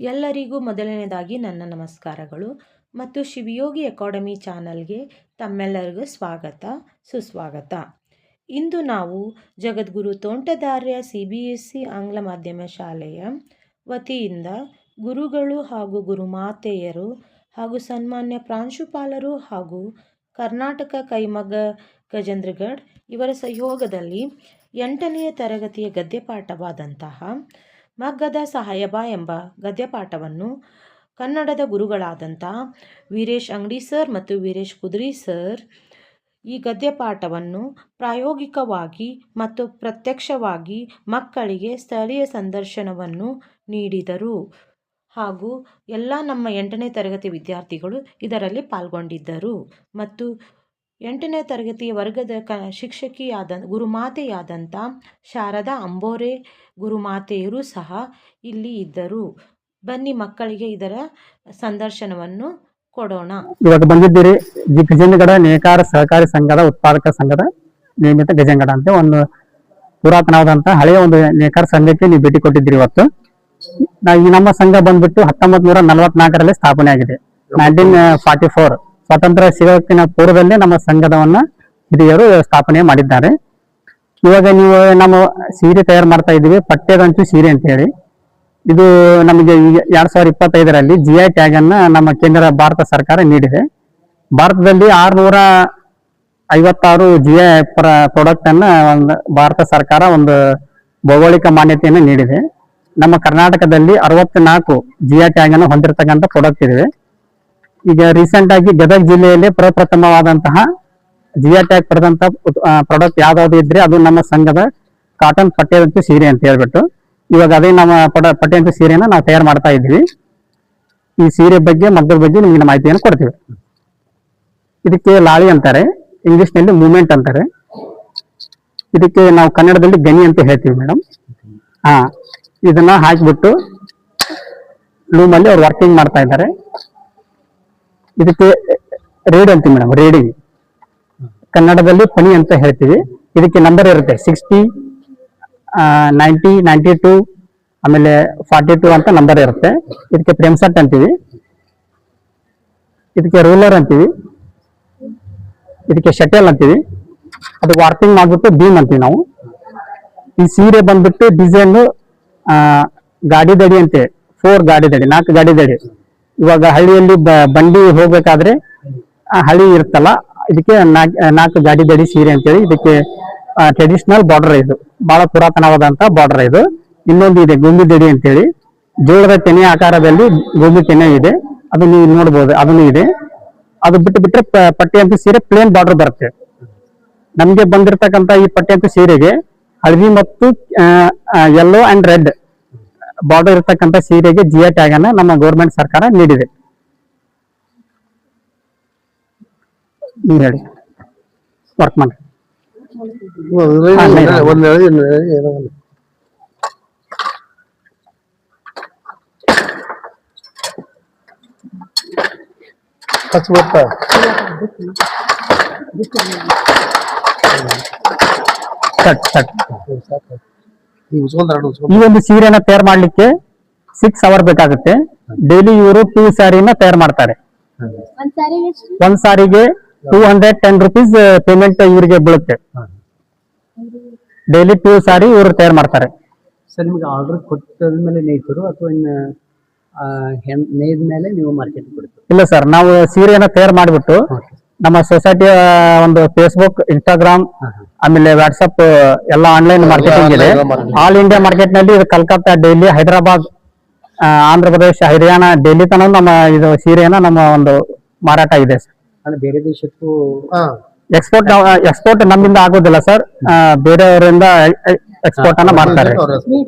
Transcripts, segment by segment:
ಎಲ್ಲರಿಗೂ ಮೊದಲನೇದಾಗಿ ನನ್ನ ನಮಸ್ಕಾರಗಳು. ಮತ್ತು ಶಿವಯೋಗಿ ಅಕಾಡೆಮಿ ಚಾನಲ್ಗೆ ತಮ್ಮೆಲ್ಲರಿಗೂ ಸ್ವಾಗತ, ಸುಸ್ವಾಗತ. ಇಂದು ನಾವು Jagadguru Tontadarya C B S C ಆಂಗ್ಲ ಮಾಧ್ಯಮ ಶಾಲೆಯ ವತಿಯಿಂದ ಗುರುಗಳು ಹಾಗೂ ಗುರುಮಾತೆಯರು ಹಾಗೂ ಸನ್ಮಾನ್ಯ ಪ್ರಾಂಶುಪಾಲರು ಹಾಗೂ ಕರ್ನಾಟಕ ಕೈಮಗ್ಗ ಗಜೇಂದ್ರಗಢ್ ಇವರ ಸಹಯೋಗದಲ್ಲಿ ಎಂಟನೆಯ ತರಗತಿಯ ಗದ್ಯಪಾಠವಾದಂತಹ ಮಗ್ಗದ ಸಾಹೇಬ ಎಂಬ ಗದ್ಯಪಾಠವನ್ನು ಕನ್ನಡದ ಗುರುಗಳಾದಂಥ ವೀರೇಶ್ ಅಂಗಡಿ ಸರ್ ಮತ್ತು ವೀರೇಶ್ ಕುದುರಿ ಸರ್ ಈ ಗದ್ಯಪಾಠವನ್ನು ಪ್ರಾಯೋಗಿಕವಾಗಿ ಮತ್ತು ಪ್ರತ್ಯಕ್ಷವಾಗಿ ಮಕ್ಕಳಿಗೆ ಸ್ಥಳೀಯ ಸಂದರ್ಶನವನ್ನು ನೀಡಿದರು. ಹಾಗೂ ಎಲ್ಲ ನಮ್ಮ ಎಂಟನೇ ತರಗತಿ ವಿದ್ಯಾರ್ಥಿಗಳು ಇದರಲ್ಲಿ ಪಾಲ್ಗೊಂಡಿದ್ದರು. ಮತ್ತು ಎಂಟನೇ ತರಗತಿಯ ವರ್ಗದ ಕ ಶಿಕ್ಷಕಿಯಾದ ಗುರುಮಾತೆಯಾದಂಥ ಶಾರದಾ ಅಂಬೋರೆ ಗುರುಮಾತೆಯರು ಸಹ ಇಲ್ಲಿ ಇದ್ದರು. ಬನ್ನಿ ಮಕ್ಕಳಿಗೆ ಇದರ ಸಂದರ್ಶನವನ್ನು ಕೊಡೋಣ. ಇವಾಗ ಬಂದಿದ್ದೀರಿ. ಜಿ ಗಜೇಂದ್ರಗಡ ನೇಕಾರ ಸಹಕಾರಿ ಸಂಘದ ಉತ್ಪಾದಕ ಸಂಘದ ನಿಯಮಿತ ಗಜೇಂದ್ರಗಡ ಅಂತ ಒಂದು ಪುರಾತನವಾದಂತಹ ಹಳೆಯ ಒಂದು ನೇಕಾರ ಸಂಘಕ್ಕೆ ನೀವು ಭೇಟಿ ಕೊಟ್ಟಿದ್ದೀರಿ ಇವತ್ತು. ಈ ನಮ್ಮ ಸಂಘ ಬಂದ್ಬಿಟ್ಟು ಹತ್ತೊಂಬತ್ ನೂರ ನಲವತ್ನಾಲ್ಕರಲ್ಲಿ ಸ್ಥಾಪನೆ ಆಗಿದೆ ನೈನ್ಟೀನ್ ಫಾರ್ಟಿ ಫೋರ್. ಸ್ವಾತಂತ್ರ್ಯ ಸಿಗೋಕ್ಕಿನ ಪೂರ್ವದಲ್ಲೇ ನಮ್ಮ ಸಂಘದವನ್ನ ಹಿರಿಯರು ಸ್ಥಾಪನೆ ಮಾಡಿದ್ದಾರೆ. ಇವಾಗ ನೀವು ನಮ್ಮ ಸೀರೆ ತಯಾರು ಮಾಡ್ತಾ ಇದ್ದೀವಿ ಪಠ್ಯದಂಚು ಸೀರೆ ಅಂತ ಹೇಳಿ. ಇದು ನಮಗೆ ಈಗ ಎರಡ್ ಸಾವಿರದ ಇಪ್ಪತ್ತೈದರಲ್ಲಿ ಜಿ ಐ ಟ್ಯಾಗ್ ಅನ್ನ ನಮ್ಮ ಕೇಂದ್ರ ಭಾರತ ಸರ್ಕಾರ ನೀಡಿದೆ. ಭಾರತದಲ್ಲಿ ಆರ್ನೂರ ಐವತ್ತಾರು ಜಿ ಐ ಪ್ರಾಡಕ್ಟ್ ಅನ್ನ ಒಂದು ಭಾರತ ಸರ್ಕಾರ ಒಂದು ಭೌಗೋಳಿಕ ಮಾನ್ಯತೆಯನ್ನು ನೀಡಿದೆ. ನಮ್ಮ ಕರ್ನಾಟಕದಲ್ಲಿ ಅರವತ್ನಾಲ್ಕು ಜಿ ಐ ಟ್ಯಾಗ್ ಅನ್ನು ಹೊಂದಿರತಕ್ಕಂಥ ಪ್ರಾಡಕ್ಟ್ ಇದೆ ಈಗ ರೀಸೆಂಟ್ ಆಗಿ ಗದಗ ಜಿಲ್ಲೆಯಲ್ಲಿ ಪ್ರಪ್ರಥಮವಾದಂತಹ ಜಿಯಾ ಟ್ಯಾಗ್ ಪಡೆದಂತ ಪ್ರಾಡಕ್ಟ್ ಯಾವ್ದಾವ್ದು ಇದ್ರೆ ಅದು ನಮ್ಮ ಸಂಘದ ಕಾಟನ್ ಪಠ್ಯದಂತೆ ಸೀರೆ ಅಂತ ಹೇಳ್ಬಿಟ್ಟು. ಇವಾಗ ಅದೇ ನಮ್ಮ ಪಡ ಪಟ್ಟೆಂಟು ಸೀರೆನ ನಾವು ತಯಾರು ಮಾಡ್ತಾ ಇದ್ದೀವಿ. ಈ ಸೀರೆ ಬಗ್ಗೆ, ಮಗ್ಗದ ಬಗ್ಗೆ ನಿಮಗೆ ಮಾಹಿತಿಯನ್ನು ಕೊಡ್ತೀವಿ. ಇದಕ್ಕೆ ಲಾಳಿ ಅಂತಾರೆ ಇಂಗ್ಲಿಷ್ನಲ್ಲಿ ಮೂಮೆಂಟ್ ಅಂತಾರೆ. ಇದಕ್ಕೆ ನಾವು ಕನ್ನಡದಲ್ಲಿ ಗನಿ ಅಂತ ಹೇಳ್ತೀವಿ ಮೇಡಮ್. ಹಾ, ಇದನ್ನ ಹಾಕಿಬಿಟ್ಟು ಲೂಮಲ್ಲಿ ಅವ್ರು ವರ್ಕಿಂಗ್ ಮಾಡ್ತಾ ಇದ್ದಾರೆ. ಇದಕ್ಕೆ ರೇಡ್ ಅಂತೀವಿ ಮೇಡಮ್ ರೇಡಿಂಗ್ ಕನ್ನಡದಲ್ಲಿ ಪಣಿ ಅಂತ ಹೇಳ್ತೀವಿ. ಇದಕ್ಕೆ ನಂಬರ್ ಇರುತ್ತೆ ಸಿಕ್ಸ್ಟಿ ನೈಂಟಿ ನೈಂಟಿ ಟು ಆಮೇಲೆ ಫಾರ್ಟಿ ಟು ಅಂತ ನಂಬರ್ ಇರುತ್ತೆ. ಇದಕ್ಕೆ ಪ್ರೇಮ್ಸೆಟ್ ಅಂತೀವಿ. ಇದಕ್ಕೆ ರೂಲರ್ ಅಂತೀವಿ. ಇದಕ್ಕೆ ಶಟಲ್ ಅಂತೀವಿ. ಅದು ವಾರ್ಪಿಂಗ್ ಮಾಡ್ಬಿಟ್ಟು ಬೀಮ್ ಅಂತೀವಿ ನಾವು. ಈ ಸೀರೆ ಬಂದ್ಬಿಟ್ಟು ಡಿಸೈನ್ ಗಾಡಿ ದಡಿ ಅಂತೆ. ಫೋರ್ ಗಾಡಿ ದಡಿ, ನಾಲ್ಕು ಗಾಡಿ ದಡಿ. ಇವಾಗ ಹಳ್ಳಿಯಲ್ಲಿ ಬಂಡಿ ಹೋಗ್ಬೇಕಾದ್ರೆ ಹಳಿ ಇರುತ್ತಲ್ಲ ಇದಕ್ಕೆ ನಾಲ್ಕು ಗಾಡಿ ದಡಿ ಸೀರೆ ಅಂತೇಳಿ ಇದಕ್ಕೆ ಟ್ರೆಡಿಷನಲ್ ಬಾರ್ಡರ್ ಇದು. ಬಹಳ ಪುರಾತನವಾದಂತ ಬಾರ್ಡರ್ ಇದು. ಇನ್ನೊಂದು ಇದೆ ಗುಂಬಿ ದಡಿ ಅಂತೇಳಿ. ಜೋಳದ ತೆನೆ ಆಕಾರದಲ್ಲಿ ಗೊಂಬಿ ತೆನೆ ಇದೆ. ಅದು ನೀವು ನೋಡ್ಬೋದು, ಅದನ್ನು ಇದೆ. ಅದು ಬಿಟ್ಟು ಬಿಟ್ರೆ ಪಟ್ಟಿ ಅಂತ ಸೀರೆ ಪ್ಲೇನ್ ಬಾರ್ಡರ್ ಬರುತ್ತೆ. ನಮ್ಗೆ ಬಂದಿರತಕ್ಕಂತ ಈ ಪಟ್ಟಿ ಅಂತ ಸೀರೆಗೆ ಹಳದಿ ಮತ್ತು ಯೆಲ್ಲೋ ಅಂಡ್ ರೆಡ್ ಬಾರ್ಡರ್ ಇರತಕ್ಕಂತ ಸೀರೆಗೆ ಜಿಯಾ ಟ್ಯಾಗ್ ಅನ್ನ ನಮ್ಮ ಗೌರ್ಮೆಂಟ್ ಸರ್ಕಾರ ನೀಡಿದೆ. ಹೇಳಿ. ವರ್ಕ್ ಮಾಡಿ? ಕಟ್ ಕಟ್ ಈ ಒಂದು ಸೀರೆನ ತಯಾರು ಮಾಡ್ಲಿಕ್ಕೆ ಸಿಕ್ಸ್ ಅವರ್ ಬೇಕಾಗುತ್ತೆ. ಡೈಲಿ ಇವರು ಟೂ ಸ್ಯಾರಿನ ತಯಾರು ಮಾಡ್ತಾರೆ. ಒಂದ್ ಸಾರಿಗೆ two hundred ten rupees payment ಇವರಿಗೆ ಬೀಳುತ್ತೆ. ಡೈಲಿ ಟೂ ಸಾರಿ ಇವರು ತಯಾರು ಮಾಡ್ತಾರೆ. ಸರ್ ನಿಮ್ಗೆ ಆರ್ಡರ್ ಮೇಲೆ ನೇಯ್ತರು ಅಥವಾ ಇನ್ನು ಹೆಣ್ ನೇಯ್ದ ಮೇಲೆ ನೀವು ಮಾರ್ಕೆಟ್ ಕೊಡ್ತೀರಿ? ಇಲ್ಲ ಸರ್ ನಾವು ಸೀರೆಯನ್ನ ತಯಾರು ಮಾಡಿಬಿಟ್ಟು ನಮ್ಮ ಸೊಸೈಟಿಯ ಒಂದು ಫೇಸ್ಬುಕ್ ಇನ್ಸ್ಟಾಗ್ರಾಮ್ ಆಮೇಲೆ ವಾಟ್ಸಪ್ ಎಲ್ಲ ಆನ್ಲೈನ್ ಮಾರ್ಕೆಟಿಂಗ್ ಇದೆ. ಆಲ್ ಇಂಡಿಯಾ ಮಾರ್ಕೆಟ್ನಲ್ಲಿ ಇದು ಕಲ್ಕತ್ತಾ ಡೆಲ್ಲಿ ಹೈದರಾಬಾದ್ ಆಂಧ್ರ ಪ್ರದೇಶ ಹರಿಯಾಣ ಡೆಲ್ಲಿ ತನ ನಮ್ಮ ಇದು ಸೀರೆಯನ್ನ ನಮ್ಮ ಒಂದು ಮಾರಾಟ ಇದೆ ಸರ್. ಬೇರೆ ದೇಶಕ್ಕೂ. ಎಕ್ಸ್ಪೋರ್ಟ್ ಎಕ್ಸ್ಪೋರ್ಟ್ ನಮ್ಮಿಂದ ಆಗೋದಿಲ್ಲ ಸರ್. ಬೇರೆಯವರಿಂದ ಎಕ್ಸ್ಪೋರ್ಟ್ ಅನ್ನ ಮಾಡ್ತಾರೆ.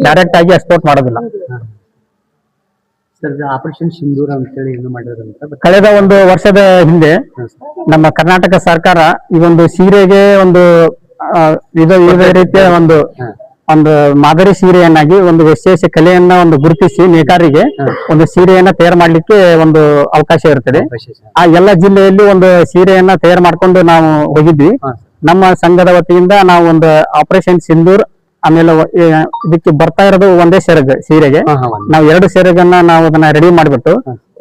ಡೈರೆಕ್ಟ್ ಆಗಿ ಎಕ್ಸ್ಪೋರ್ಟ್ ಮಾಡೋದಿಲ್ಲ. ಸರ್ ಆಪರೇಷನ್ ಸಿಂಧೂರ ಅಂತೇಳಿ ಏನು ಬಟ್ ಕಳೆದ ಒಂದು ವರ್ಷದ ಹಿಂದೆ ನಮ್ಮ ಕರ್ನಾಟಕ ಸರ್ಕಾರ ಈ ಒಂದು ಸೀರೆಗೆ ಒಂದು ಆ, ವಿವಿಧ ರೀತಿಯ ಒಂದು ಒಂದು ಮಾದರಿ ಸೀರೆಯನ್ನಾಗಿ ಒಂದು ವಿಶೇಷ ಕಲೆಯನ್ನ ಒಂದು ಗುರುತಿಸಿ ನೇಕಾರಿಗೆ ಒಂದು ಸೀರೆಯನ್ನ ತಯಾರು ಮಾಡ್ಲಿಕ್ಕೆ ಒಂದು ಅವಕಾಶ ಇರ್ತದೆ ವಿಶೇಷ ಆ ಎಲ್ಲ ಜಿಲ್ಲೆಯಲ್ಲಿ ಒಂದು ಸೀರೆಯನ್ನ ತಯಾರು ಮಾಡ್ಕೊಂಡು ನಾವು ಹೋಗಿದ್ವಿ. ಹಾ ನಮ್ಮ ಸಂಘದ ವತಿಯಿಂದ ನಾವು ಒಂದು ಆಪರೇಷನ್ ಸಿಂಧೂರ್ ಆಮೇಲೆ ಇದಕ್ಕೆ ಬರ್ತಾ ಇರೋದು ಒಂದೇ ಸೆರಗ್ ಸೀರೆಗೆ. ನಾವು ಎರಡು ಸೆರಗನ್ನ ನಾವು ಅದನ್ನ ರೆಡಿ ಮಾಡಿಬಿಟ್ಟು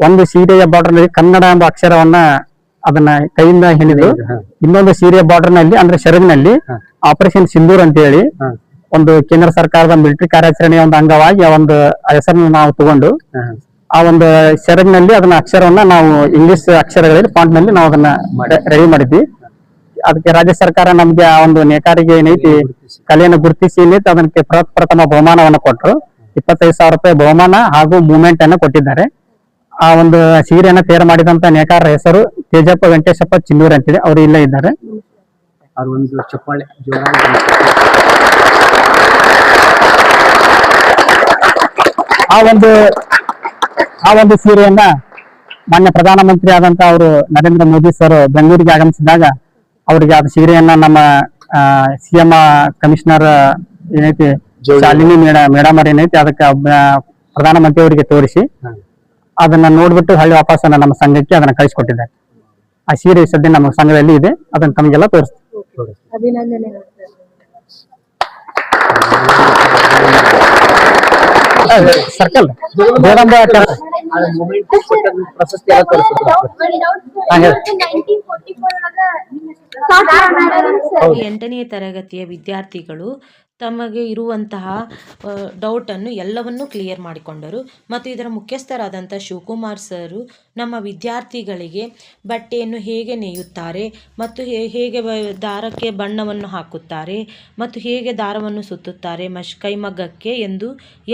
ಒಂದು ಸೀರೆಯ ಬಾರ್ಡರ್ನಲ್ಲಿ ಕನ್ನಡ ಎಂಬ ಅಕ್ಷರವನ್ನ ಅದನ್ನ ಕೈಯಿಂದ ಹಿಡಿದು. ಇನ್ನೊಂದು ಸೀರೆಯ ಬಾರ್ಡರ್ನಲ್ಲಿ ಅಂದ್ರೆ ಸೆರಗ್ನಲ್ಲಿ ಆಪರೇಷನ್ ಸಿಂಧೂರ್ ಅಂತ ಹೇಳಿ ಒಂದು ಕೇಂದ್ರ ಸರ್ಕಾರದ ಮಿಲಿಟರಿ ಕಾರ್ಯಾಚರಣೆಯ ಒಂದು ಅಂಗವಾಗಿ ಆ ಒಂದು ಹೆಸರನ್ನ ನಾವು ತಗೊಂಡು. ಆ ಒಂದು ಸೆರಗ್ನಲ್ಲಿ ಅದನ್ನ ಅಕ್ಷರವನ್ನ ನಾವು ಇಂಗ್ಲಿಷ್ ಅಕ್ಷರಗಳಲ್ಲಿ ಫಾಂಟ್ನಲ್ಲಿ ನಾವು ಅದನ್ನ ರೆಡಿ ಮಾಡಿದ್ವಿ. ಅದಕ್ಕೆ ರಾಜ್ಯ ಸರ್ಕಾರ ನಮ್ಗೆ ಆ ಒಂದು ನೇಕಾರಿಗೆ ಏನೈತಿ ಕಲೆಯನ್ನು ಗುರುತಿಸಿ ಅದಕ್ಕೆ ಪ್ರ- ಪ್ರಥಮ ಬಹುಮಾನವನ್ನು ಕೊಟ್ಟರು ಇಪ್ಪತ್ತೈದು ಸಾವಿರ ರೂಪಾಯಿ ಬಹುಮಾನ ಹಾಗೂ ಮೂಮೆಂಟ್ ಅನ್ನು ಕೊಟ್ಟಿದ್ದಾರೆ. ಆ ಒಂದು ಸೀರೆಯನ್ನು ತಯಾರು ಮಾಡಿದಂತ ನೇಕಾರರ ಹೆಸರು ತೇಜಪ್ಪ ವೆಂಕಟೇಶಪ್ಪ ಚಿನ್ನೂರ್ ಅಂತಿದೆ. ಅವರು ಇಲ್ಲೇ ಇದ್ದಾರೆ. ಚಪ್ಪಾಳೆ. ಆ ಒಂದು ಆ ಒಂದು ಸೀರೆಯನ್ನ ಮಾನ್ಯ ಪ್ರಧಾನಮಂತ್ರಿ ಆದಂತ ಅವರು ನರೇಂದ್ರ ಮೋದಿ ಸರ್ ಬೆಂಗಳೂರಿಗೆ ಆಗಮಿಸಿದಾಗ ಅವರಿಗೆ ಆ ಸೀರೆಯನ್ನ ನಮ್ಮ ಸಿಎಂ ಕಮಿಷನರ್ ಏನೈತಿ ಶಾಲಿನಿ ಮೇಡ ಮೇಡಮ್ ಅವ್ರ ಏನೈತಿ ಅದಕ್ಕೆ ಪ್ರಧಾನ ಪ್ರಧಾನಮಂತ್ರಿ ಅವರಿಗೆ ತೋರಿಸಿ ಅದನ್ನ ನೋಡ್ಬಿಟ್ಟು ಹಳ್ಳಿ ವಾಪಸ್ ನಮ್ಮ ಸಂಘಕ್ಕೆ ಅದನ್ನ ಕಳಿಸ್ಕೊಟ್ಟಿದ್ದಾರೆ. ಆ ಸೀರೆ ಸದ್ಯ ನಮ್ಮ ಸಂಘದಲ್ಲಿ ಇದೆ ಅದನ್ನ ತಮಗೆಲ್ಲ ತೋರಿಸ್ತೀವಿ ಸರ್ಕಲ್. ಗೋಡಂಬ ಪ್ರಶಸ್ತಿ ಎಂಟನೆಯ ತರಗತಿಯ ವಿದ್ಯಾರ್ಥಿಗಳು ತಮಗೆ ಇರುವಂತಹ ಡೌಟ್ ಡೌಟನ್ನು ಎಲ್ಲವನ್ನು ಕ್ಲಿಯರ್ ಮಾಡಿಕೊಂಡರು. ಮತ್ತು ಇದರ ಮುಖ್ಯಸ್ಥರಾದಂಥ ಶಿವಕುಮಾರ್ ಸರು ನಮ್ಮ ವಿದ್ಯಾರ್ಥಿಗಳಿಗೆ ಬಟ್ಟೆಯನ್ನು ಹೇಗೆ ನೇಯುತ್ತಾರೆ ಮತ್ತು ಹೇಗೆ ದಾರಕ್ಕೆ ಬಣ್ಣವನ್ನು ಹಾಕುತ್ತಾರೆ ಮತ್ತು ಹೇಗೆ ದಾರವನ್ನು ಸುತ್ತುತ್ತಾರೆ, ಮಶ್, ಕೈಮಗ್ಗಕ್ಕೆ ಎಂದು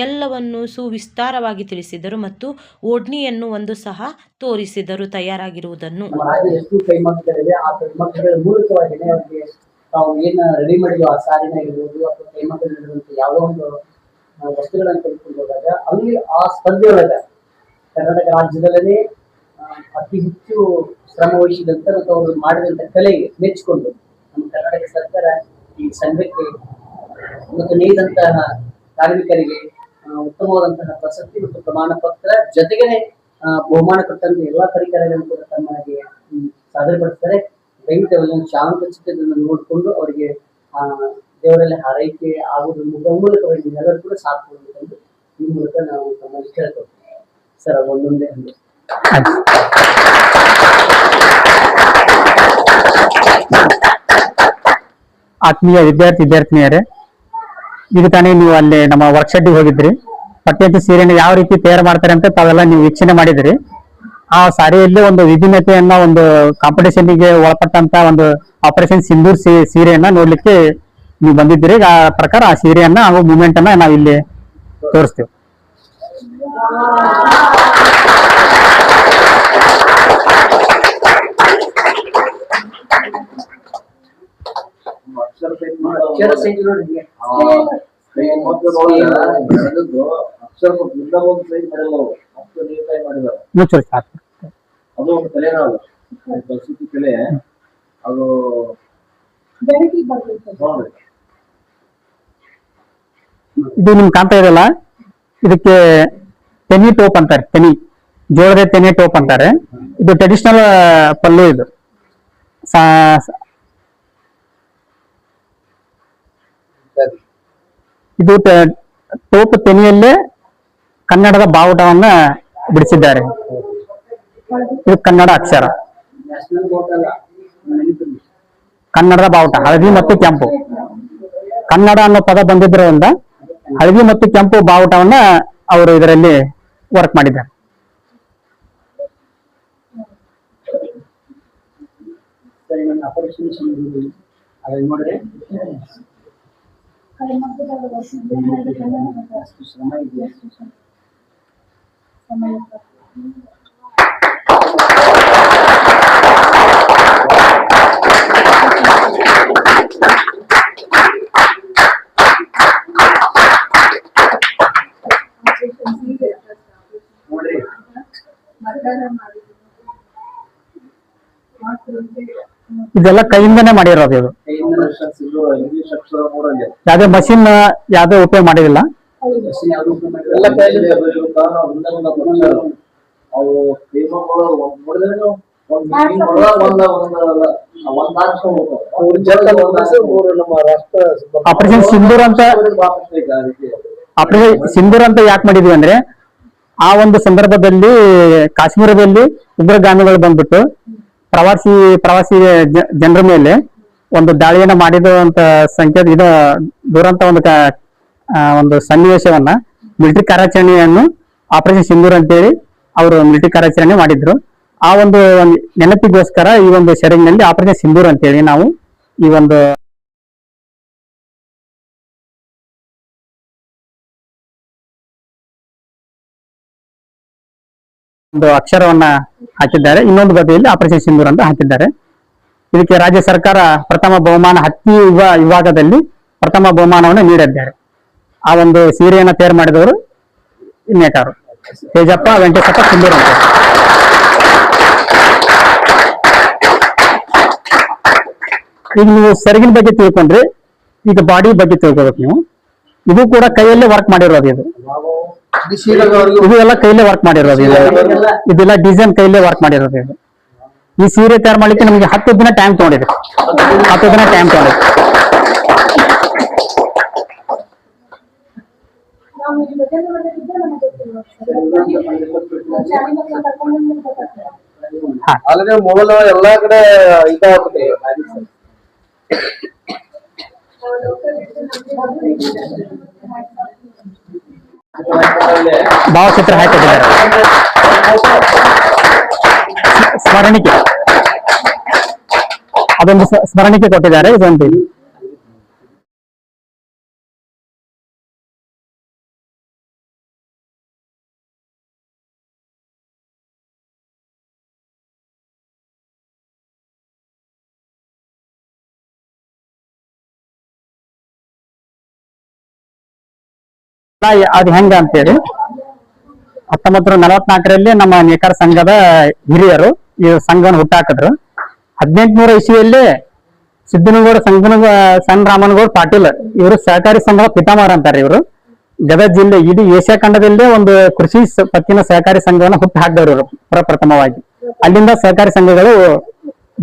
ಎಲ್ಲವನ್ನು ಸುವಿಸ್ತಾರವಾಗಿ ತಿಳಿಸಿದರು ಮತ್ತು ಒಡ್ನಿಯನ್ನು ಒಂದು ಸಹ ತೋರಿಸಿದರು, ತಯಾರಾಗಿರುವುದನ್ನು. ತಾವು ಏನ ರೆಡಿ ಮಾಡಿದ್ವು ಆ ಸಾರಿನ ಇರ್ಬೋದು ಅಥವಾ ಕೈಮಗ್ಗದಲ್ಲಿರುವಂತ ಯಾವುದೋ ಒಂದು ವಸ್ತುಗಳನ್ನು ತೆಗೆದುಕೊಂಡು ಹೋದಾಗ ಅಲ್ಲಿ ಆ ಸ್ಪರ್ಧೆಯೊಳಗ ಕರ್ನಾಟಕ ರಾಜ್ಯದಲ್ಲೇ ಅತಿ ಹೆಚ್ಚು ಶ್ರಮ ವಹಿಸಿದಂತ ಅವರು ಮಾಡಿದಂತ ಕಲೆಗೆ ಮೆಚ್ಚಿಕೊಂಡು ನಮ್ಮ ಕರ್ನಾಟಕ ಸರ್ಕಾರ ಈ ಸಂಘಕ್ಕೆ ಮತ್ತು ನೀಡಿದಂತಹ ಕಾರ್ಮಿಕರಿಗೆ ಉತ್ತಮವಾದಂತಹ ಪ್ರಶಸ್ತಿ ಮತ್ತು ಪ್ರಮಾಣ ಪತ್ರ ಜೊತೆಗೇನೆ ಬಹುಮಾನ ಕೊಟ್ಟಂತ ಎಲ್ಲಾ ಪರಿಕರಗಳನ್ನು ಕೂಡ ತಮಗೆ ಸಾಧನೆ ಸಾದರಪಡಿಸ್ತಾರೆ. ದಯವಿಟ್ಟು ಶಾಂತ ಚಿತ್ರದಿಂದ ನೋಡಿಕೊಂಡು ಅವರಿಗೆ ದೇವರಲ್ಲಿ ಹಾರೈಕೆ ಆಗೋದ್ರ ಮೂಲಕ ಮೂಲಕವಾಗಿ ನೀವೆಲ್ಲರೂ ಕೂಡ ಸಾಥ್ ಈ ಮೂಲಕ ನಾವು ತಮ್ಮಲ್ಲಿ ಕೇಳ್ಕೊಳ್ತೀವಿ. ಸರ್ ಒಂದೊಂದೇ ಒಂದು ಆತ್ಮೀಯ ವಿದ್ಯಾರ್ಥಿ, ವಿದ್ಯಾರ್ಥಿನಿಯರೇ, ಈಗ ತಾನೇ ನೀವು ಅಲ್ಲಿ ನಮ್ಮ ವರ್ಕ್ಶಾಪಿಗೆ ಹೋಗಿದ್ರಿ. ಪಟ್ಟೆಂಚು ಸೀರೆಯನ್ನು ಯಾವ ರೀತಿ ತಯಾರು ಮಾಡ್ತಾರೆ ಅಂತ ತಾವೆಲ್ಲ ನೀವು ವೀಕ್ಷಣೆ ಮಾಡಿದ್ರಿ. ಆ ಸಾರಿಯಲ್ಲಿ ಒಂದು ವಿಭಿನ್ನತೆಯನ್ನ ಒಂದು ಕಾಂಪಿಟೇಷನ್ಗೆ ಒಳಪಟ್ಟಂತ ಒಂದು ಆಪರೇಷನ್ ಸಿಂಧೂರ್ ಸೀರೆಯನ್ನ ನೋಡ್ಲಿಕ್ಕೆ ನೀವು ಬಂದಿದ್ದೀರಿ. ಆ ಪ್ರಕಾರ ಆ ಸೀರೆಯನ್ನ ಹಾಗೂ ಮೂಮೆಂಟ್ ಅನ್ನ ನಾವು ಇಲ್ಲಿ ತೋರಿಸ್ತೀವಿ. ಮುಚ್ಚೂರಿ ಸಾಕು ಅದು ಒಂದು ಕಲೆನ ಅದು ಕಲೆ ಅದು ಇದು ನಿಮ್ ಕಾಣ್ತಾ ಇದೆಯಲ್ಲ? ಇದಕ್ಕೆ ತೆನಿ ಟೋಪ್ ಅಂತಾರೆ ತೆನಿ ಜೋಳದ ತೆನೆ ಟೋಪ್ ಅಂತಾರೆ. ಇದು ಟ್ರೆಡಿಷನಲ್ ಪಲ್ಲು ಇದು. ಇದು ಟೋಪ್ ತೆನಿಯಲ್ಲೇ ಕನ್ನಡದ ಬಾವುಟವನ್ನ ಬಿಡಿಸಿದ್ದಾರೆ. ಇದು ಕನ್ನಡ ಅಕ್ಷರ. ಕನ್ನಡದ ಬಾವುಟ, ಹಳದಿ ಮತ್ತು ಕೆಂಪು ಕನ್ನಡ ಅನ್ನೋ ಪದ ಬಂದಿದ್ದರಿಂದ ಹಳದಿ ಮತ್ತು ಕೆಂಪು ಬಾವುಟವನ್ನ ಅವರು ಇದರಲ್ಲಿ ವರ್ಕ್ ಮಾಡಿದ್ದಾರೆ ಶ್ರಮ ಇದೆಲ್ಲ ಕೈಯಿಂದನೇ ಮಾಡಿರೋದು ಇದು. ಯಾವ್ದೇ ಮಷಿನ್ ಯಾವ್ದೇ ಉಪಯೋಗ ಮಾಡಿದಿಲ್ಲ ರಾಷ್ಟ್ರ ಆಪರೇಷನ್ ಸಿಂಧೂರ್ ಅಂತ. ಆಪರೇಷನ್ ಸಿಂಧೂರ್ ಅಂತ ಯಾಕೆ ಮಾಡಿದ್ವಿ ಅಂದ್ರೆ ಆ ಒಂದು ಸಂದರ್ಭದಲ್ಲಿ ಕಾಶ್ಮೀರದಲ್ಲಿ ಉಗ್ರಗಾಮಿಗಳು ಬಂದ್ಬಿಟ್ಟು ಪ್ರವಾಸಿ ಪ್ರವಾಸಿ ಜನರ ಮೇಲೆ ಒಂದು ದಾಳಿಯನ್ನ ಮಾಡಿದ ಅಂತ ಸಂಕೇತ, ಇದು ದುರಂತ ಒಂದು ಒಂದು ಸನ್ನಿವೇಶವನ್ನ ಮಿಲಿಟರಿ ಕಾರ್ಯಾಚರಣೆಯನ್ನು ಆಪರೇಷನ್ ಸಿಂಧೂರ್ ಅಂತೇಳಿ ಅವರು ಮಿಲಿಟರಿ ಕಾರ್ಯಾಚರಣೆ ಮಾಡಿದ್ರು. ಆ ಒಂದು ನೆನಪಿಗೋಸ್ಕರ ಈ ಒಂದು ಶೆರಿಂಗ್ನಲ್ಲಿ ಆಪರೇಷನ್ ಸಿಂಧೂರ್ ಅಂತೇಳಿ ನಾವು ಈ ಒಂದು ಒಂದು ಅಕ್ಷರವನ್ನ ಹಾಕಿದ್ದಾರೆ. ಇನ್ನೊಂದು ಬದಿಯಲ್ಲಿ ಆಪರೇಷನ್ ಸಿಂಧೂರ್ ಅಂತ ಹಾಕಿದ್ದಾರೆ. ಇದಕ್ಕೆ ರಾಜ್ಯ ಸರ್ಕಾರ ಪ್ರಥಮ ಬಹುಮಾನ ಹತ್ತಿ ವಿಭಾ- ವಿಭಾಗದಲ್ಲಿ ಪ್ರಥಮ ಬಹುಮಾನವನ್ನು ನೀಡಿದ್ದಾರೆ. ಆ ಒಂದು ಸೀರೆಯನ್ನ ತಯಾರು ಮಾಡಿದವರು ನೇಕಾರು ತೇಜಪ್ಪ, ವೆಂಕಟೇಶಪ್ಪ, ಸಿಂಧೂರ್ ಅಂತ. ಈಗ ನೀವು ಸೆರಗಿನ ಬಗ್ಗೆ ತಿಳ್ಕೊಂಡ್ರಿ, ಈಗ ಬಾಡಿ ಬಗ್ಗೆ ತಿಳ್ಕೊಬೇಕು ನೀವು. ಇದು ಕೂಡ ಕೈಯಲ್ಲೇ ವರ್ಕ್ ಮಾಡಿರೋದು ಇದು. ಇದು ಎಲ್ಲ ಕೈಲೇ ವರ್ಕ್ ಮಾಡಿರೋದು ಇದು. ಇದೆಲ್ಲ ಡಿಸೈನ್ ಕೈಲೇ ವರ್ಕ್ ಮಾಡಿರೋದು ಇದು. ಈ ಸೀರೆ ತಯಾರು ಮಾಡ್ಲಿಕ್ಕೆ ನಮಗೆ ಹತ್ತು ದಿನ ಟೈಮ್ ತಗೊಂಡಿದೆ. ಹತ್ತು ದಿನ ಟೈಮ್ ತಗೊಂಡಿದೆ. ಎಲ್ಲಾ ಕಡೆ ಭಾವಚಿತ್ರ ಹಾಕಿದ್ದಾರೆ ಸ್ಮರಣಿಕೆ ಅದೊಂದು ಸ- ಸ್ಮರಣಿಕೆ ಕೊಟ್ಟಿದ್ದಾರೆ ಇದೊಂದು ಅದು ಹೆಂಗ ಅಂತೇಳಿ. ಹತ್ತೊಂಬತ್ತು ನೂರ ನಲವತ್ನಾಲ್ಕರಲ್ಲಿ ನಮ್ಮ ನೇಕಾರ ಸಂಘದ ಹಿರಿಯರು ಈ ಸಂಘವನ್ನು ಹುಟ್ಟಾಕಿದ್ರು. ಹದಿನೆಂಟುನೂರ ಇಸ್ವಿಯಲ್ಲಿ ಸಿದ್ದನಗೌಡ ಸಂಘನ ಸಣ್ಣ ರಾಮನಗೌಡ ಪಾಟೀಲ್ ಇವರು ಸಹಕಾರಿ ಸಂಘದ ಪಿತಾಮರ ಅಂತಾರೆ ಇವರು. ಗದಗ ಜಿಲ್ಲೆ ಇಡೀ ಏಷ್ಯಾ ಖಂಡದಲ್ಲೇ ಒಂದು ಕೃಷಿ ಪತ್ತಿನ ಸಹಕಾರಿ ಸಂಘವನ್ನು ಹುಟ್ಟು ಹಾಕಿದವರು ಪ್ರಪ್ರಥಮವಾಗಿ. ಅಲ್ಲಿಂದ ಸಹಕಾರಿ ಸಂಘಗಳು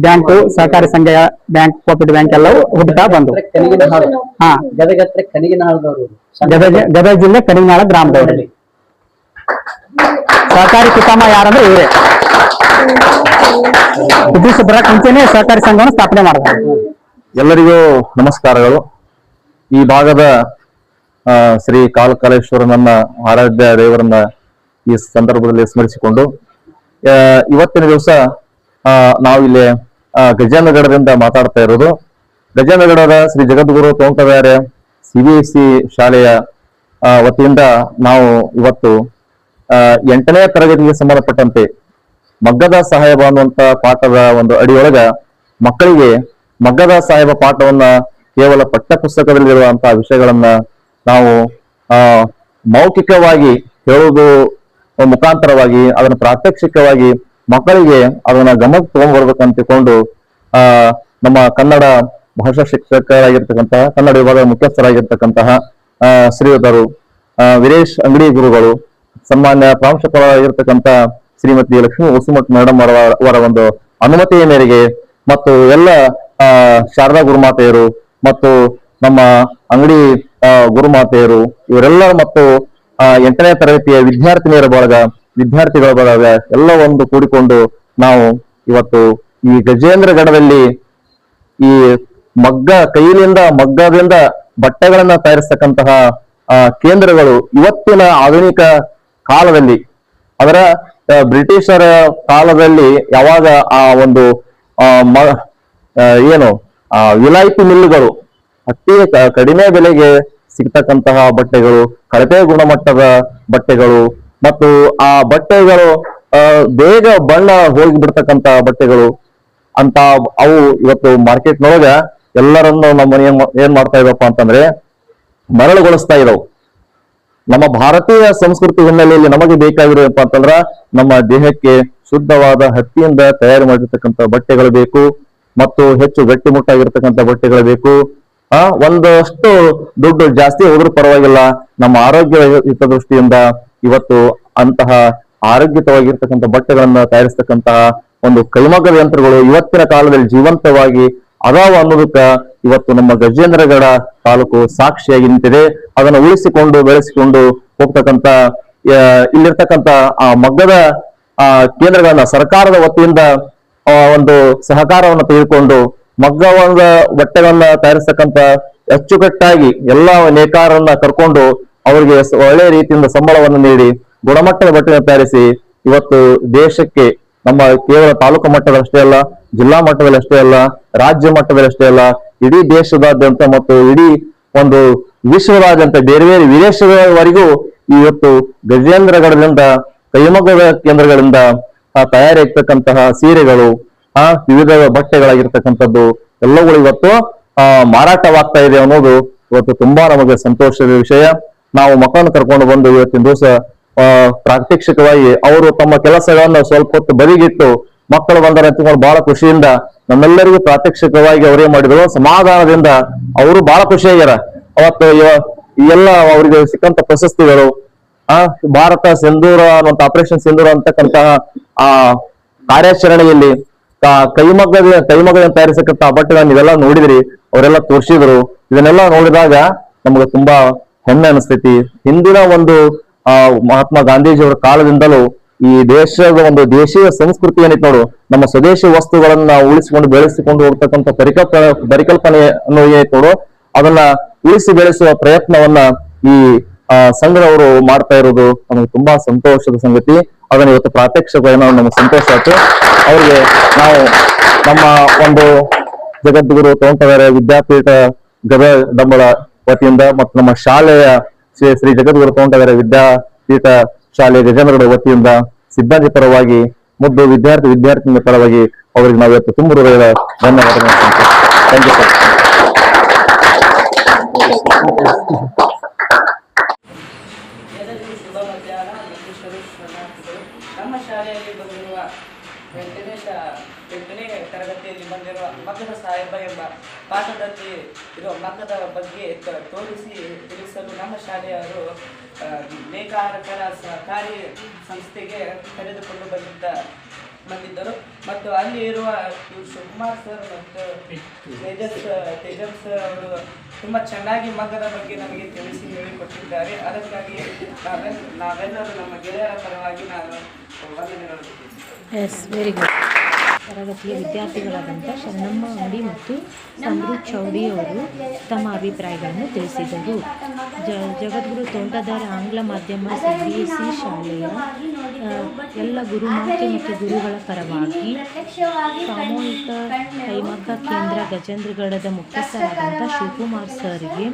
ಬ್ಯಾಂಕು ಸಹಕಾರಿ ಸಂಘ ಬ್ಯಾಂಕ್ ಕೋಪರೇಟಿವ್ ಬ್ಯಾಂಕ್ ಎಲ್ಲವೂ ಹುಟ್ಟುತ್ತಾ ಹಾಳು ಹಾ ಗದಗ ಹತ್ರ ಕನಿಗಿನ ಹಾಳದವರು ಗದಗ ಗದಗ ಜಿಲ್ಲೆ ಕರಿನಾಳ ಗ್ರಾಮದವರಲ್ಲಿ. ಸಹಕಾರಿ ಕುಟುಂಬ ಯಾರಂದ್ರೆ ಇವರೇ. ಬ್ರಿಟಿಷ್ ಬರಕ್ ಮುಂಚೆನೆ ಸಹಕಾರಿ ಸಂಘವನ್ನು ಸ್ಥಾಪನೆ ಮಾಡಿದ್ದಾರೆ ಎಲ್ಲರಿಗೂ ನಮಸ್ಕಾರಗಳು. ಈ ಭಾಗದ ಶ್ರೀ ಕಾಲಕಾಲೇಶ್ವರನನ್ನ ಆರಾಧ್ಯ ದೇವರನ್ನ ಈ ಸಂದರ್ಭದಲ್ಲಿ ಸ್ಮರಿಸಿಕೊಂಡು ಇವತ್ತಿನ ದಿವಸ ಆ, ನಾವಿಲ್ಲಿ ಗಜೇಂದ್ರಗಢದಿಂದ ಮಾತಾಡ್ತಾ ಇರೋದು. ಗಜೇಂದ್ರಗಢದ ಶ್ರೀ ಜಗದ್ಗುರು ತೋಂಟದಾರ್ಯ ಸಿಬಿಎಸ್ಇ ಶಾಲೆಯ ವತಿಯಿಂದ ನಾವು ಇವತ್ತು ಎಂಟನೇ ತರಗತಿಗೆ ಸಂಬಂಧಪಟ್ಟಂತೆ ಮಗ್ಗದ ಸಾಹೇಬ ಅನ್ನುವಂತ ಪಾಠದ ಒಂದು ಅಡಿಯೊಳಗ ಮಕ್ಕಳಿಗೆ ಮಗ್ಗದ ಸಾಹೇಬ ಪಾಠವನ್ನ ಕೇವಲ ಪಠ್ಯ ಪುಸ್ತಕದಲ್ಲಿರುವಂತಹ ವಿಷಯಗಳನ್ನ ನಾವು, ಆ, ಮೌಖಿಕವಾಗಿ ಹೇಳುವುದು ಮುಖಾಂತರವಾಗಿ, ಅದನ್ನು ಪ್ರಾತ್ಯಕ್ಷಿಕವಾಗಿ ಮಕ್ಕಳಿಗೆ ಅದನ್ನ ಗಮನಕ್ಕೆ ತಗೊಂಡ್ಬರ್ಬೇಕು ತಿಳ್ಕೊಂಡು ಆ, ನಮ್ಮ ಕನ್ನಡ ಭಾಷಾ ಶಿಕ್ಷಕರಾಗಿರ್ತಕ್ಕಂತಹ, ಕನ್ನಡ ವಿಭಾಗದ ಮುಖ್ಯಸ್ಥರಾಗಿರ್ತಕ್ಕಂತಹ ಶ್ರೀಯುತರು ವೀರೇಶ್ ಅಂಗಡಿ ಗುರುಗಳು, ಸನ್ಮಾನ್ಯ ಪ್ರಾಂಶುಪಾಲರಾಗಿರ್ತಕ್ಕಂಥ ಶ್ರೀಮತಿ ಲಕ್ಷ್ಮೀ ಉಸುಮಠ್ ಮೇಡಮ್ ಅವರ ಒಂದು ಅನುಮತಿಯ ಮೇರೆಗೆ ಮತ್ತು ಎಲ್ಲ ಶಾರದಾ ಗುರುಮಾತೆಯರು ಮತ್ತು ನಮ್ಮ ಅಂಗಡಿ ಗುರುಮಾತೆಯರು ಇವರೆಲ್ಲ ಮತ್ತು ಎಂಟನೇ ತರಗತಿಯ ವಿದ್ಯಾರ್ಥಿನಿಯರ ಬಳಗ ವಿದ್ಯಾರ್ಥಿಗಳ ಬಳಗ ಎಲ್ಲ ಒಂದು ಕೂಡಿಕೊಂಡು ನಾವು ಇವತ್ತು ಈ ಗಜೇಂದ್ರಗಢದಲ್ಲಿ ಈ ಮಗ್ಗ ಕೈಲಿಂದ ಮಗ್ಗದಿಂದ ಬಟ್ಟೆಗಳನ್ನ ತಯಾರಿಸ್ತಕ್ಕಂತಹ ಆ, ಕೇಂದ್ರಗಳು ಇವತ್ತಿನ ಆಧುನಿಕ ಕಾಲದಲ್ಲಿ ಅದರ ಬ್ರಿಟಿಷರ ಕಾಲದಲ್ಲಿ ಯಾವಾಗ ಆ ಒಂದು ಏನು ಆ ವಿಲಾಯಿತಿ ಮಿಲ್ಲುಗಳು ಅತಿ ಕಡಿಮೆ ಬೆಲೆಗೆ ಸಿಗ್ತಕ್ಕಂತಹ ಬಟ್ಟೆಗಳು ಕಳಪೆ ಗುಣಮಟ್ಟದ ಬಟ್ಟೆಗಳು ಮತ್ತು ಆ ಬಟ್ಟೆಗಳು ಬೇಗ ಬಣ್ಣ ಹೋಗಿ ಬಿಡ್ತಕ್ಕಂತ ಬಟ್ಟೆಗಳು ಅಂತ ಅವು ಇವತ್ತು ಮಾರ್ಕೆಟ್ನೊಳಗ ಎಲ್ಲರನ್ನು ನಮ್ಮ ಏನ್ ಏನ್ ಮಾಡ್ತಾ ಇದಪ್ಪ ಅಂತಂದ್ರೆ ಮರಳುಗೊಳಿಸ್ತಾ ಇದಾವು. ನಮ್ಮ ಭಾರತೀಯ ಸಂಸ್ಕೃತಿ ಹಿನ್ನೆಲೆಯಲ್ಲಿ ನಮಗೆ ಬೇಕಾಗಿರೋದಪ್ಪ ಅಂತಂದ್ರ ನಮ್ಮ ದೇಹಕ್ಕೆ ಶುದ್ಧವಾದ ಹತ್ತಿಯಿಂದ ತಯಾರು ಮಾಡಿರ್ತಕ್ಕಂಥ ಬಟ್ಟೆಗಳು ಬೇಕು ಮತ್ತು ಹೆಚ್ಚು ಗಟ್ಟಿಮುಟ್ಟಾಗಿರ್ತಕ್ಕಂಥ ಬಟ್ಟೆಗಳು ಬೇಕು. ಆ, ಒಂದಷ್ಟು ದುಡ್ಡು ಜಾಸ್ತಿ ಹೋದ್ರೂ ಪರವಾಗಿಲ್ಲ. ನಮ್ಮ ಆರೋಗ್ಯ ಹಿತದೃಷ್ಟಿಯಿಂದ ಇವತ್ತು ಅಂತಹ ಆರೋಗ್ಯತವಾಗಿರ್ತಕ್ಕಂಥ ಬಟ್ಟೆಗಳನ್ನ ತಯಾರಿಸ್ತಕ್ಕಂತಹ ಒಂದು ಕೈಮಗ್ಗದ ಯಂತ್ರಗಳು ಇವತ್ತಿನ ಕಾಲದಲ್ಲಿ ಜೀವಂತವಾಗಿ ಅದಾವ ಅನ್ನೋದಕ್ಕ ಇವತ್ತು ನಮ್ಮ ಗಜೇಂದ್ರಗಡ ತಾಲೂಕು ಸಾಕ್ಷಿಯಾಗಿ ನಿಂತಿದೆ. ಅದನ್ನು ಉಳಿಸಿಕೊಂಡು, ಬೆಳೆಸಿಕೊಂಡು ಹೋಗ್ತಕ್ಕಂತ ಇಲ್ಲಿರ್ತಕ್ಕಂತ ಆ ಮಗ್ಗದ, ಆ, ಕೇಂದ್ರಗಳನ್ನ ಸರ್ಕಾರದ ವತಿಯಿಂದ ಒಂದು ಸಹಕಾರವನ್ನು ತೆಗೆದುಕೊಂಡು ಮಗ್ಗವಾದ ಬಟ್ಟೆಗಳನ್ನ ತಯಾರಿಸ್ತಕ್ಕಂತ ಅಚ್ಚುಕಟ್ಟಾಗಿ ಎಲ್ಲಾ ನೇಕಾರರನ್ನ ಕರ್ಕೊಂಡು ಅವರಿಗೆ ಒಳ್ಳೆ ರೀತಿಯಿಂದ ಸಂಬಳವನ್ನು ನೀಡಿ ಗುಣಮಟ್ಟದ ಬಟ್ಟೆಯನ್ನು ತಯಾರಿಸಿ ಇವತ್ತು ದೇಶಕ್ಕೆ ನಮ್ಮ ಕೇವಲ ತಾಲೂಕು ಮಟ್ಟದಷ್ಟೇ ಅಲ್ಲ ಜಿಲ್ಲಾ ಮಟ್ಟದಲ್ಲಿ ಅಷ್ಟೇ ಅಲ್ಲ ರಾಜ್ಯ ಮಟ್ಟದಲ್ಲಿ ಅಷ್ಟೇ ಅಲ್ಲ ಇಡೀ ದೇಶದಾದ್ಯಂತ ಮತ್ತು ಇಡೀ ಒಂದು ವಿಶ್ವದಾದ್ಯಂತ ಬೇರೆ ಬೇರೆ ವಿದೇಶದವರೆಗೂ ಇವತ್ತು ಗಜೇಂದ್ರಗಡದಿಂದ ಕೈಮಗ್ಗ ಕೇಂದ್ರಗಳಿಂದ ಆ, ತಯಾರಾಗ್ತಕ್ಕಂತಹ ಸೀರೆಗಳು ಆ ವಿವಿಧ ಬಟ್ಟೆಗಳಾಗಿರ್ತಕ್ಕಂಥದ್ದು ಎಲ್ಲವುಗಳು ಇವತ್ತು, ಆ, ಮಾರಾಟವಾಗ್ತಾ ಇದೆ ಅನ್ನೋದು ಇವತ್ತು ತುಂಬಾ ನಮಗೆ ಸಂತೋಷದ ವಿಷಯ. ನಾವು ಮಕ್ಕಳನ್ನು ಕರ್ಕೊಂಡು ಬಂದು ಇವತ್ತಿನ ದಿವಸ ಪ್ರಾತ್ಯಕ್ಷಿಕವಾಗಿ ಅವರು ತಮ್ಮ ಕೆಲಸಗಳನ್ನು ಸ್ವಲ್ಪ ಹೊತ್ತು ಬದಿಗಿಟ್ಟು ಮಕ್ಕಳು ಬಂದರೆ ಅಂತಕೊಂಡು ಬಹಳ ಖುಷಿಯಿಂದ ನಮ್ಮೆಲ್ಲರಿಗೂ ಪ್ರಾತ್ಯಕ್ಷಿಕವಾಗಿ ಅವರೇ ಮಾಡಿದ್ರು, ಸಮಾಧಾನದಿಂದ ಅವರು ಬಹಳ ಖುಷಿಯಾಗ್ಯಾರ. ಅವತ್ತು ಎಲ್ಲ ಅವರಿಗೆ ಸಿಕ್ಕಂತ ಪ್ರಶಸ್ತಿಗಳು, ಆ, ಭಾರತ ಸಿಂಧೂರ ಅನ್ನುವಂತ ಆಪರೇಷನ್ ಸಿಂಧೂರ ಅಂತಕ್ಕಂತಹ, ಆ, ಕಾರ್ಯಾಚರಣೆಯಲ್ಲಿ ಕೈಮಗ್ಗದ ಕೈಮಗ್ಗದಿಂದ ತಯಾರಿಸಕ್ಕಂತ ಬಟ್ಟೆಗಳನ್ನ ಇವೆಲ್ಲ ನೋಡಿದ್ರಿ, ಅವರೆಲ್ಲ ತೋರಿಸಿದ್ರು. ಇದನ್ನೆಲ್ಲ ನೋಡಿದಾಗ ನಮ್ಗೆ ತುಂಬಾ ಹೆಮ್ಮೆ ಅನಿಸ್ತೈತಿ. ಹಿಂದಿನ ಒಂದು, ಆ, ಮಹಾತ್ಮ ಗಾಂಧೀಜಿಯವರ ಕಾಲದಿಂದಲೂ ಈ ದೇಶದ ಒಂದು ದೇಶೀಯ ಸಂಸ್ಕೃತಿ ಏನೈತೆ ನೋಡು, ನಮ್ಮ ಸ್ವದೇಶಿ ವಸ್ತುಗಳನ್ನ ಉಳಿಸಿಕೊಂಡು ಬೆಳೆಸಿಕೊಂಡು ಹೋಗ್ತಕ್ಕಂಥ ಪರಿಕಲ್ಪನೆ ಪರಿಕಲ್ಪನೆ ಅನ್ನೋ ಏನೈತಿ ನೋಡು, ಅದನ್ನ ಉಳಿಸಿ ಬೆಳೆಸುವ ಪ್ರಯತ್ನವನ್ನ ಈ ಸಂಘದವರು ಮಾಡ್ತಾ ಇರೋದು ನಮಗೆ ತುಂಬಾ ಸಂತೋಷದ ಸಂಗತಿ. ಅದನ್ನ ಇವತ್ತು ಪ್ರಾತ್ಯಕ್ಷಿಕವಾಗಿ ನಾವು ನಮ್ಗೆ ಸಂತೋಷ ಆಯ್ತು. ಅವರಿಗೆ ನಾವು ನಮ್ಮ ಒಂದು ಜಗದ್ಗುರು ತೋಂಟದಾರ್ಯ ವಿದ್ಯಾಪೀಠ ಗದ ಡಂಬಳ ವತಿಯಿಂದ ಮತ್ತು ನಮ್ಮ ಶಾಲೆಯ ಶ್ರೀ ಶ್ರೀ ಜಗದ್ಗುರು ತೋಂಟದಾರ್ಯ ವಿದ್ಯಾಪೀಠ ಶಾಲೆ ಗಜೇಂದ್ರಗಡ ವತಿಯಿಂದ ಸಿಬ್ಬಂದಿ ಪರವಾಗಿ, ಮುದ್ದು ವಿದ್ಯಾರ್ಥಿ ವಿದ್ಯಾರ್ಥಿನಿಯ ಪರವಾಗಿ ಅವರಿಗೆ ನಾವು ಇವತ್ತು ತುಂಬ ಹೃದಯದ ಧನ್ಯವಾದಗಳು ಥ್ಯಾಂಕ್ ಯು ಸರ್ ಶಾಲೆಯಲ್ಲಿ ಬಂದಿರುವ ಎಂಟನೇ ಶಾ ಎಂಟನೇ ತರಗತಿಯಲ್ಲಿ ಬಂದಿರುವ ಮಗದ ಸಾಹೇಬ ಎಂಬ ಪಾಠದಲ್ಲಿ ಇರುವ ಮಗದ ಬಗ್ಗೆ ತೋರಿಸಿ ತಿಳಿಸಲು ನಮ್ಮ ಶಾಲೆಯವರು ಲೇಖಾರಕರ ಸಹಕಾರಿ ಸಂಸ್ಥೆಗೆ ಕರೆದುಕೊಂಡು ಬಂದಿದ್ದ ಬಂದಿದ್ದರು. ಮತ್ತು ಅಲ್ಲಿ ಇರುವ ಇವರು ಶಿವಕುಮಾರ್ ಸರ್ ಮತ್ತು ತೇಜಸ್ ತೇಜಸ್ ಸರ್ ಅವರು ತುಂಬ ಚೆನ್ನಾಗಿ ಮಗದ ಬಗ್ಗೆ ನಮಗೆ ತಿಳಿಸಿ ಹೇಳಿಕೊಟ್ಟಿದ್ದಾರೆ ಅದಕ್ಕಾಗಿ ನಾವೆಲ್ಲ ನಾವೆಲ್ಲರೂ ನಮ್ಮ ಗೆಳೆಯರ ಪರವಾಗಿ ನಾನು ವಂದನೆಗಳು ಎಸ್ ವೆರಿ ಗುಡ್ ತರಗತಿಯ ವಿದ್ಯಾರ್ಥಿಗಳಾದಂಥ ಶರಣಮ್ಮ ಅಂಗಡಿ ಮತ್ತು ಸಮೃದ್ಧ ಚೌಡಿ ಅವರು ತಮ್ಮ ಅಭಿಪ್ರಾಯಗಳನ್ನು ತಿಳಿಸಿದರು. ಜಗದ್ಗುರು ತೋಂಟದಾರ ಆಂಗ್ಲ ಮಾಧ್ಯಮ ಸಿ ಬಿ ಸಿ ಶಾಲೆಯ ಎಲ್ಲ ಎಲ್ಲ ಗುರುಮಾತೆ ಮತ್ತು ಗುರುಗಳ ಪರವಾಗಿ ಸಾಮೂಹಿಕ ಕೈಮಗ್ಗ ಕೇಂದ್ರ ಗಜೇಂದ್ರಗಡದ ಮುಖ್ಯಸ್ಥರಾದಂಥ ಶಿವಕುಮಾರ್ ಸರ್ಗೆ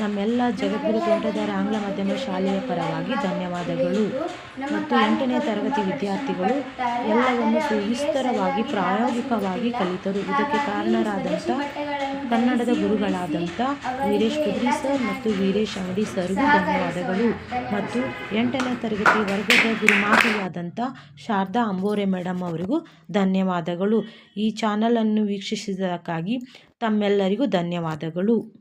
ನಮ್ಮೆಲ್ಲ ಜಗದ್ಗುರು ತೋಂಟದಾರ ಆಂಗ್ಲ ಮಾಧ್ಯಮ ಶಾಲೆಯ ಪರವಾಗಿ ಧನ್ಯವಾದಗಳು. ಮತ್ತು ಎಂಟನೇ ತರಗತಿ ವಿದ್ಯಾರ್ಥಿಗಳು ಎಲ್ಲವನ್ನು ಸುವಿಸ್ತರವಾಗಿ ಪ್ರಾಯೋಗಿಕವಾಗಿ ಕಲಿತರು. ಇದಕ್ಕೆ ಕಾರಣರಾದಂಥ ಕನ್ನಡದ ಗುರುಗಳಾದಂಥ ವೀರೇಶ್ ಕುದ್ರಿ ಸರ್ ಮತ್ತು ವೀರೇಶ್ ಅಂಗಡಿ ಸರ್ಗೂ ಧನ್ಯವಾದಗಳು. ಮತ್ತು ಎಂಟನೇ ತರಗತಿ ವರ್ಗದ ಗುರುಮಾತೆಯಾದಂಥ ಶಾರದಾ ಅಂಬೋರೆ ಮೇಡಮ್ ಅವರಿಗೂ ಧನ್ಯವಾದಗಳು. ಈ ಚಾನಲನ್ನು ವೀಕ್ಷಿಸಿದ್ದಕ್ಕಾಗಿ ತಮ್ಮೆಲ್ಲರಿಗೂ ಧನ್ಯವಾದಗಳು.